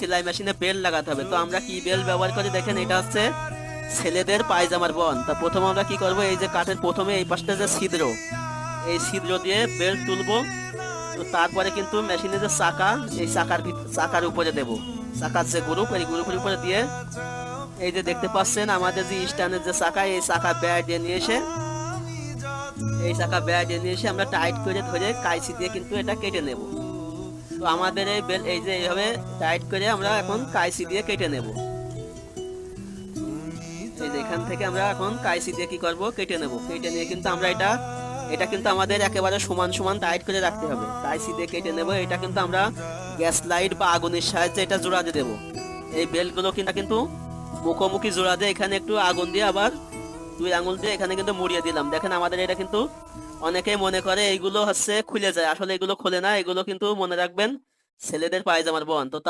সেলাই মেশিনে বেল লাগাতে হবে। তো আমরা কি বেল ব্যবহার করি? দেখেন, এটা হচ্ছে ছেলেদের পায়জামার বন। তা প্রথমে আমরা কি করব? এই যে কাঠের প্রথমে এই পাশটা যে ছিদ্র, এই ছিদ্র দিয়ে বেল তুলবো। তো তারপরে কিন্তু মেশিনে যে চাকা, এই চাকার চাকার উপরে দেব। চাকার যে গ্রুপ, এই গ্রুপের উপরে দিয়ে এই যে দেখতে পাচ্ছেন, আমাদের যে স্ট্যান্ডের যে চাকা, এই চাকা বেড় দিয়ে নিয়ে এসে, এই চাকা বেড় দিয়ে নিয়ে এসে আমরা টাইট করে ধরে কাইসি দিয়ে কিন্তু এটা কেটে নেব। তো আমাদের এই বেল এই যে এইভাবে টাইট করে আমরা এখন কাইসি দিয়ে কেটে নেব। এই যে এখান থেকে আমরা এখন কাইসি দিয়ে কি করব? কেটে নেব। কেটে নিয়ে কিন্তু আমরা এটা এটা কিন্তু আমাদের একেবারে সমান সমান টাইট করে রাখতে হবে। কাইসি দিয়ে কেটে নেব। এটা কিন্তু আমরা গ্যাস লাইট বা আগুনের সাহায্যে এটা জোড়া দিয়ে দেবো। এই বেলগুলো কিন্তু কিন্তু মুখোমুখি জোড়া দিয়ে এখানে একটু আগুন দিয়ে আবার দুই আঙুল দিয়ে এখানে কিন্তু মুড়িয়ে দিলাম। দেখেন আমাদের এটা কিন্তু অনেকেই মনে করে এইগুলো হচ্ছে খুলে যায়। আসলে এগুলো খোলে না, এগুলো কিন্তু মনে রাখবেন ছেলেদের পায়জামার বন। তো